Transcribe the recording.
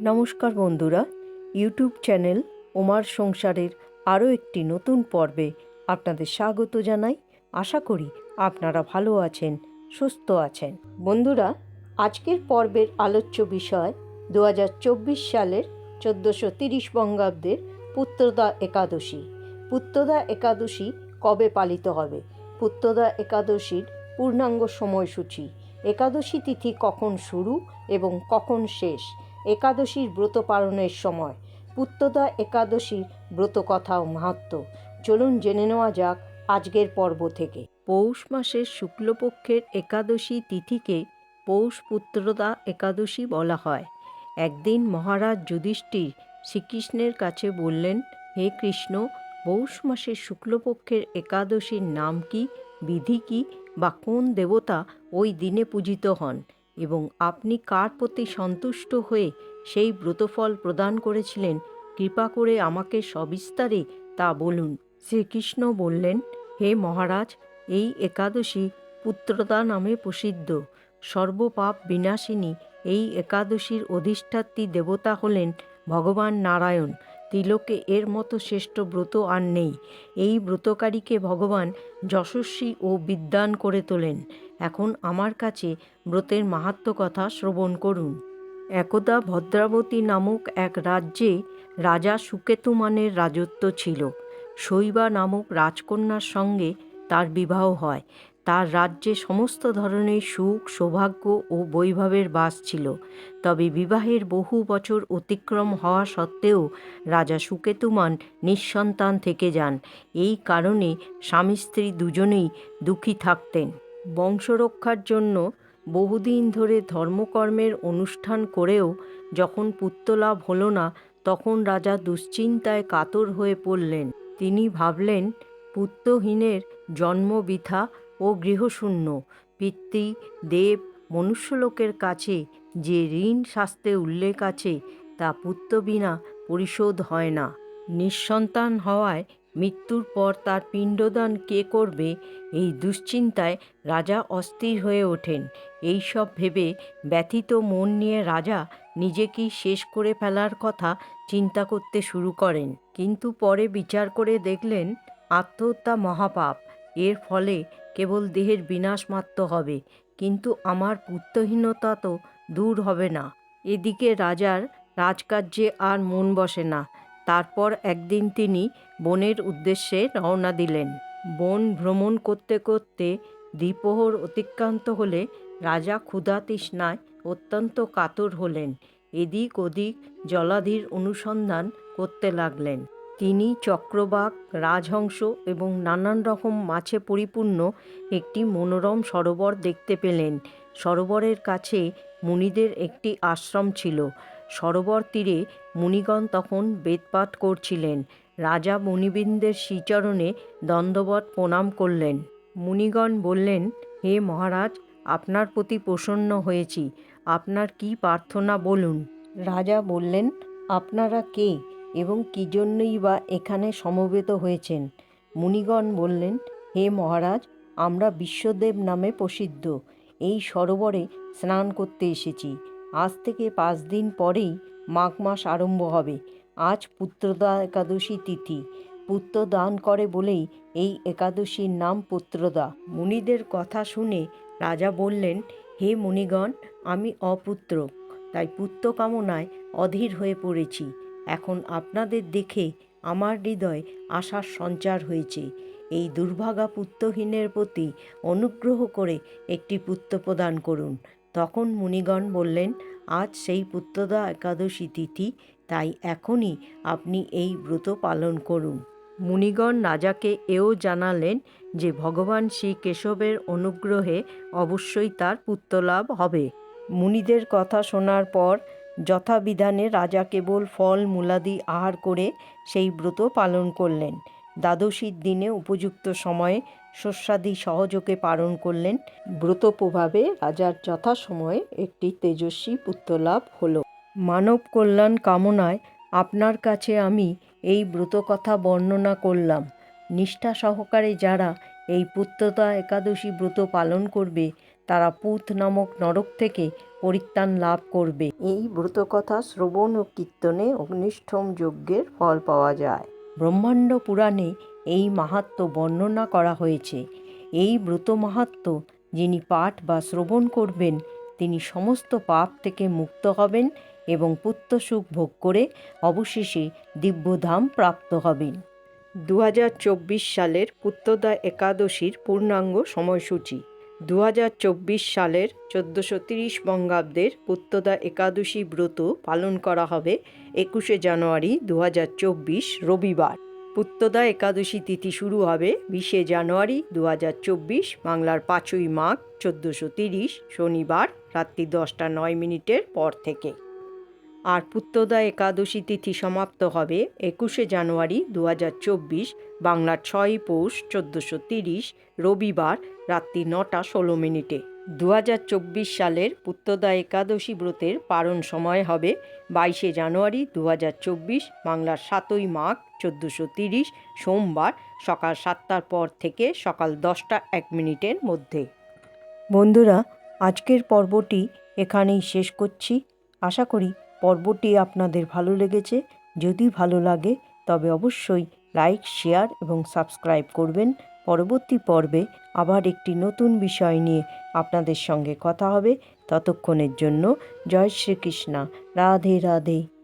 নমস্কার বন্ধুরা, YouTube channel ওমার সংসারের আরও একটি নতুন পর্বে আপনাদের স্বাগত জানাই। আশা করি আপনারা ভালো আছেন, সুস্থ আছেন। বন্ধুরা, আজকের পর্বের আলোচ্য বিষয় দু হাজার চব্বিশ সালের চোদ্দোশো তিরিশ বঙ্গাব্দের পুত্রদা একাদশী। পুত্রদা একাদশী কবে পালিত হবে? পুত্রদা একাদশীর পূর্ণাঙ্গ সময়সূচি। একাদশী তিথি কখন শুরু এবং কখন শেষ? একাদশীর ব্রত পালনের সময়। পুত্রদা একাদশীর ব্রত কথা ও মাহাত্ম। চলুন জেনে নেওয়া যাক আজকের পর্ব থেকে। পৌষ মাসের শুক্লপক্ষের একাদশী তিথিকে পৌষ পুত্রদা একাদশী বলা হয়। একদিন মহারাজ যুধিষ্ঠির শ্রীকৃষ্ণের কাছে বললেন, হে কৃষ্ণ, পৌষ মাসের শুক্লপক্ষের একাদশীর নাম কি, বিধি কি বা কোন দেবতা ওই দিনে পূজিত হন? এবং আপনি কার প্রতি সন্তুষ্ট হয়ে সেই ব্রতফল প্রদান করেছিলেন, কৃপা করে আমাকে সবিস্তারে তা বলুন। শ্রীকৃষ্ণ বললেন, হে মহারাজ, এই একাদশী পুত্রদা নামে প্রসিদ্ধ। সর্বপাপ বিনাশিনী এই একাদশীর অধিষ্ঠাত্রী দেবতা হলেন ভগবান নারায়ণ। তিলকে এর মতো শ্রেষ্ঠ ব্রত আর নেই। এই ব্রতকারীকে ভগবান যশস্বী ও বিদ্বান করে তোলেন। এখন আমার কাছে ব্রতের মাহাত্ম কথা শ্রবণ করুন। একদা ভদ্রাবতী নামক এক রাজ্যে রাজা সুকেতুমানের রাজত্ব ছিল। শৈবা নামক রাজকন্যার সঙ্গে তার বিবাহ হয়। তার রাজ্যে সমস্ত ধরনের সুখ, সৌভাগ্য ও বৈভবের বাস ছিল। তবে বিবাহের বহু বছর অতিক্রম হওয়া সত্ত্বেও রাজা সুকেতুমান নিঃসন্তান থেকে যান। এই কারণে স্বামী স্ত্রী দুজনেই দুঃখী থাকতেন। বংশরক্ষার জন্য বহুদিন ধরে ধর্মকর্মের অনুষ্ঠান করেও যখন পুত্রলাভ হলো না, তখন রাজা দুশ্চিন্তায় কাতর হয়ে পড়লেন। তিনি ভাবলেন, পুত্রহীনের জন্ম বৃথা ও গৃহশূন্য, পিতৃ, দেব, মনুষ্যলোকের কাছে যে ঋণ শাস্ত্রে উল্লেখ আছে, তা পুত্র বিনা পরিশোধ হয় না। নিঃসন্তান হওয়ায় মৃত্যুর পর তার পিণ্ডদান কে করবে এই দুশ্চিন্তায় রাজা অস্থির হয়ে ওঠেন। এইসব ভেবে ব্যথিত মন নিয়ে রাজা নিজেকেই শেষ করে ফেলার কথা চিন্তা করতে শুরু করেন। কিন্তু পরে বিচার করে দেখলেন, আত্মহত্যা মহাপাপ। এর ফলে কেবল দেহের বিনাশ মাত্র হবে, কিন্তু আমার পুত্রহীনতা তো দূর হবে না। এদিকে রাজার রাজকার্যে আর মন বসে না। তারপর একদিন তিনি বনের উদ্দেশ্যে রওনা দিলেন। বন ভ্রমণ করতে করতে দ্বিপ্রহর অতিক্রান্ত হলে রাজা ক্ষুধা তৃষ্ণায় অত্যন্ত কাতর হলেন। এদিক ওদিক জলাধির অনুসন্ধান করতে লাগলেন। তিনি চক্রবাক, রাজহংস এবং নানান রকম মাছে পরিপূর্ণ একটি মনোরম সরোবর দেখতে পেলেন। সরোবরের কাছে মুনিদের একটি আশ্রম ছিল। সরোবর তীরে মুনিগণ তখন বেদপাঠ করছিলেন। রাজা মুনিবৃন্দের শ্রীচরণে দণ্ডবত প্রণাম করলেন। মুনিগণ বললেন, হে মহারাজ, আপনার প্রতি প্রসন্ন হয়েছি। আপনার কি প্রার্থনা বলুন? রাজা বললেন, আপনারা কে? এবং কী জন্যই বা এখানে সমবেত হয়েছেন? মুনিগণ বললেন, হে মহারাজ, আমরা বিশ্বদেব নামে প্রসিদ্ধ। এই সরোবরে স্নান করতে এসেছি। আজ থেকে পাঁচ দিন পরেই মাঘ মাস আরম্ভ হবে। আজ পুত্রদা একাদশী তিথি। পুত্র দান করে বলেই এই একাদশীর নাম পুত্রদা। মুনিদের কথা শুনে রাজা বললেন, হে মুনিগণ, আমি অপুত্র তাই পুত্র কামনায় অধীর হয়ে পড়েছি। এখন আপনাদের দেখে আমার হৃদয় আশার সঞ্চার হয়েছে। এই দুর্ভাগা পুত্রহীনের প্রতি অনুগ্রহ করে একটি পুত্র প্রদান করুন। তখন মুনিগণ বললেন, আজ সেই পুত্রদা একাদশী তিথি, তাই এখনই আপনি এই ব্রত পালন করুন। মুনিগণ রাজাকে এও জানালেন যে ভগবান শ্রী কেশবের অনুগ্রহে অবশ্যই তার পুত্রলাভ হবে। মুনিদের কথা শোনার পর যথাবিধানে রাজা কেবল ফল, মূলাদি আহার করে সেই ব্রত পালন করলেন। দ্বাদশীর দিনে উপযুক্ত সময়ে শস্যাদি সহযোগে পালন করলেন। ব্রত প্রভাবে রাজার যথাসময়ে একটি তেজস্বী পুত্রলাভ হলো। মানব কল্যাণ কামনায় আপনার কাছে আমি এই ব্রত কথা বর্ণনা করলাম। নিষ্ঠা সহকারে যারা এই পুত্রতা একাদশী ব্রত পালন করবে তারা পুত নামক নরক থেকে পরিত্রাণ লাভ করবে। এই ব্রতকথা শ্রবণ ও কীর্তনে অগ্নিষ্ঠম যজ্ঞের ফল পাওয়া যায়। ব্রহ্মাণ্ড পুরাণে এই মাহাত্ম্য বর্ণনা করা হয়েছে। এই ব্রত মাহাত্ম্য যিনি পাঠ বা শ্রবণ করবেন তিনি সমস্ত পাপ থেকে মুক্ত হবেন এবং পুত্রসুখ ভোগ করে অবশেষে দিব্যধাম প্রাপ্ত হবেন। দু হাজার চব্বিশ সালের পুত্রদা একাদশীর পূর্ণাঙ্গ সময়সূচি। দু হাজার চব্বিশ সালের চোদ্দোশো তিরিশ বঙ্গাব্দের পুত্রদা একাদশী ব্রত পালন করা হবে একুশে জানুয়ারি দু হাজার চব্বিশ রবিবার। পুত্রদা একাদশী তিথি শুরু হবে বিশে জানুয়ারি দু হাজার চব্বিশ বাংলার পাঁচই মাঘ চোদ্দোশো তিরিশ শনিবার রাত্রি দশটা নয় মিনিটের পর থেকে। আর পুত্রদা একাদশী তিথি সমাপ্ত হবে একুশে জানুয়ারি দু হাজার চব্বিশ, বাংলার ছয় পৌষ চোদ্দোশো তিরিশ, রবিবার রাত্রি নটা ষোলো মিনিটে। দু হাজার চব্বিশ সালের পুত্রদা একাদশী ব্রতের পারণ সময় হবে বাইশে জানুয়ারি দু হাজার চব্বিশ, বাংলার সাতই মাঘ চোদ্দোশো তিরিশ, সোমবার সকাল সাতটার পর থেকে সকাল দশটা এক মিনিটের মধ্যে। বন্ধুরা, আজকের পর্বটি এখানেই শেষ করছি। আশা করি পর্বটি আপনাদের ভালো লেগেছে, যদি ভালো লাগে, তবে অবশ্যই লাইক, শেয়ার এবং সাবস্ক্রাইব করবেন। পরবর্তী পর্বে আবার একটি নতুন বিষয় নিয়ে আপনাদের সঙ্গে কথা হবে। ততক্ষণের জন্য জয় শ্রীকৃষ্ণা। রাধে রাধে।